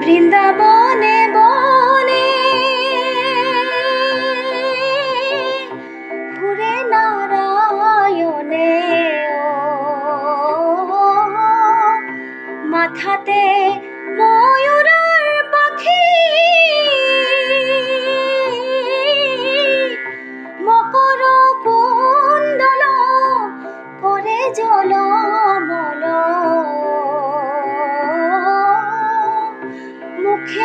বৃন্দাবনে বনে। ঘুরে নারায়ণে মাথাতে ময়ূরের পাখি। মকর কুণ্ডল করে জলমল মুখে